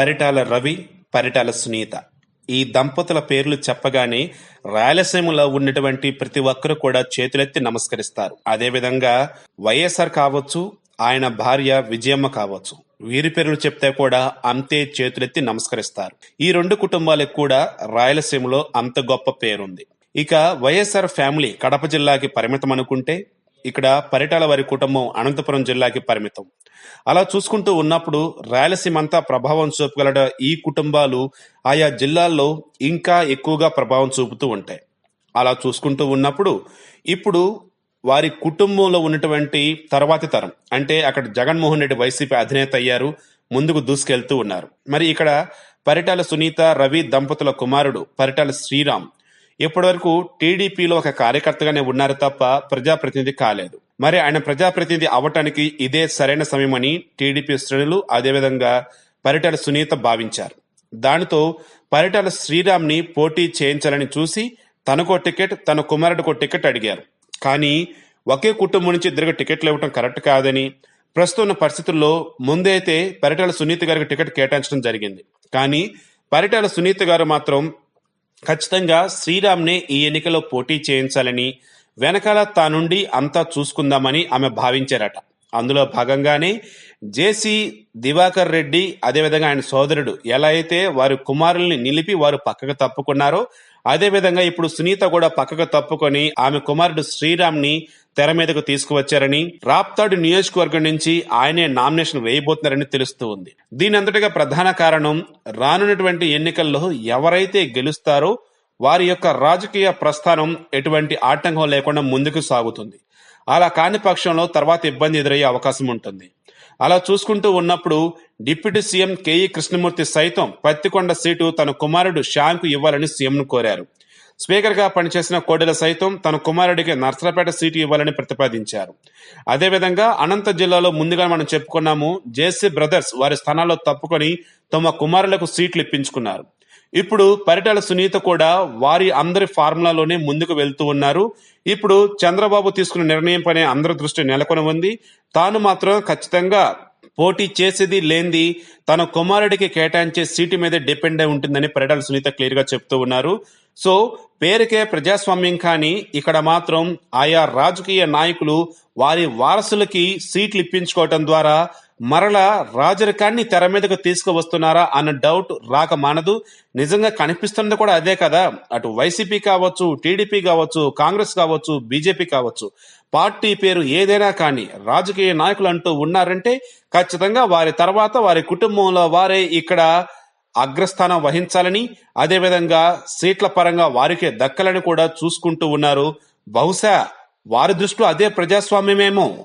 పరిటాల రవి పరిటాల సునీత. ఈ దంపతుల పేర్లు చెప్పగానే రాయలసీమలో ఉన్నటువంటి ప్రతి ఒక్కరు కూడా చేతులెత్తి నమస్కరిస్తారు. అదేవిధంగా వైఎస్ఆర్ కావచ్చు ఆయన భార్య విజయమ్మ కావచ్చు వీరి పేర్లు చెప్తే కూడా అంతే చేతులెత్తి నమస్కరిస్తారు. ఈ రెండు కుటుంబాలకు కూడా రాయలసీమలో అంత గొప్ప పేరుంది. ఇక వైఎస్ఆర్ ఫ్యామిలీ కడప జిల్లాకి పరిమితం అనుకుంటే ఇక్కడ పరిటాల వారి కుటుంబం అనంతపురం జిల్లాకి పరిమితం. అలా చూసుకుంటూ ఉన్నప్పుడు రాయలసీమ అంతా ప్రభావం చూపగలడ ఈ కుటుంబాలు ఆయా జిల్లాల్లో ఇంకా ఎక్కువగా ప్రభావం చూపుతూ ఉంటాయి. అలా చూసుకుంటూ ఉన్నప్పుడు ఇప్పుడు వారి కుటుంబంలో ఉన్నటువంటి తర్వాతి తరం అంటే అక్కడ జగన్మోహన్ రెడ్డి వైసీపీ అధినేత అయ్యారు ముందుకు దూసుకెళ్తూ ఉన్నారు. మరి ఇక్కడ పరిటాల సునీత రవి దంపతుల కుమారుడు పరిటాల శ్రీరామ్ ఇప్పటివరకు టీడీపీలో ఒక కార్యకర్తగానే ఉన్నారు తప్ప ప్రజాప్రతినిధి కాలేదు. మరి ఆయన ప్రజాప్రతినిధి అవటానికి ఇదే సరైన సమయమని టీడీపీ శ్రేణులు అదేవిధంగా పరిటాల సునీత భావించారు. దానితో పరిటాల శ్రీరామ్ని పోటీ చేయించాలని చూసి తనకో టికెట్ తన కుమారుడికో టికెట్ అడిగారు. కానీ ఒకే కుటుంబం నుంచి ఇద్దరికి టికెట్లు ఇవ్వటం కరెక్ట్ కాదని ప్రస్తుతం ఉన్న పరిస్థితుల్లో ముందైతే పరిటాల సునీత గారికి టికెట్ కేటాయించడం జరిగింది. కానీ పరిటాల సునీత గారు మాత్రం ఖచ్చితంగా శ్రీరామ్నే ఈ ఎన్నికలో పోటీ చేయించాలని వెనకాల తానుండి అంతా చూసుకుందామని ఆమె భావించారట. అందులో భాగంగానే జేసీ దివాకర్ రెడ్డి అదేవిధంగా ఆయన సోదరుడు ఎలా అయితే వారి కుమారుల్ని నిలిపి వారు పక్కకు తప్పుకున్నారో అదేవిధంగా ఇప్పుడు సునీత కూడా పక్కకు తప్పుకొని ఆమె కుమారుడు శ్రీరామ్ని తెర మీదకు తీసుకువచ్చారని రాప్తాడు నియోజకవర్గం నుంచి ఆయనే నామినేషన్ వేయబోతున్నారని తెలుస్తూ ఉంది. దీని అంతటిగా ప్రధాన కారణం రానున్నటువంటి ఎన్నికల్లో ఎవరైతే గెలుస్తారో వారి యొక్క రాజకీయ ప్రస్థానం ఎటువంటి ఆటంకం లేకుండా ముందుకు సాగుతుంది. అలా కాని పక్షంలో తర్వాత ఇబ్బంది ఎదురయ్యే అవకాశం ఉంటుంది. అలా చూసుకుంటూ ఉన్నప్పుడు డిప్యూటీ సీఎం కేఈ కృష్ణమూర్తి సైతం పత్తికొండ సీటు తన కుమారుడు శ్యాంకు ఇవ్వాలని సీఎంను కోరారు. స్పీకర్గా పనిచేసిన కోడెల సైతం తన కుమారుడికి నర్సరాపేట సీటు ఇవ్వాలని ప్రతిపాదించారు. అదేవిధంగా అనంత జిల్లాలో ముందుగా మనం చెప్పుకున్నాము జేసీ బ్రదర్స్ వారి స్థానాల్లో తప్పుకొని తమ కుమారులకు సీట్లు ఇప్పించుకున్నారు. ఇప్పుడు పరిటాల సునీత కూడా వారి అందరి ఫార్ములాలోనే ముందుకు వెళ్తూ ఉన్నారు. ఇప్పుడు చంద్రబాబు తీసుకున్న నిర్ణయం పైన అందరి దృష్టి నెలకొని ఉంది. తాను మాత్రం ఖచ్చితంగా పోటీ చేసేది లేనిది తన కుమారుడికి కేటాయించే సీటు మీద డిపెండ్ అయి ఉంటుందని పరిటాల సునీత క్లియర్గా చెప్తూ ఉన్నారు. సో పేరుకే ప్రజాస్వామ్యం కానీ ఇక్కడ మాత్రం ఆయా రాజకీయ నాయకులు వారి వారసులకి సీట్లు ఇప్పించుకోవటం ద్వారా మరలా రాజరికాన్ని తెర మీదకు తీసుకువస్తున్నారా అన్న డౌట్ రాక మానదు. నిజంగా కనిపిస్తున్నది కూడా అదే కదా. అటు వైసీపీ కావచ్చు టీడీపీ కావచ్చు కాంగ్రెస్ కావచ్చు బీజేపీ కావచ్చు. పార్టీ పేరు ఏదైనా కానీ రాజకీయ నాయకులు అంటూ ఉన్నారంటే ఖచ్చితంగా వారి తర్వాత వారి కుటుంబంలో వారే ఇక్కడ అగ్రస్థానం వహించాలని అదేవిధంగా సీట్ల పరంగా వారికే దక్కలని కూడా చూసుకుంటూ ఉన్నారు. బహుశా వారి దృష్టిలో అదే ప్రజాస్వామ్యమేమో.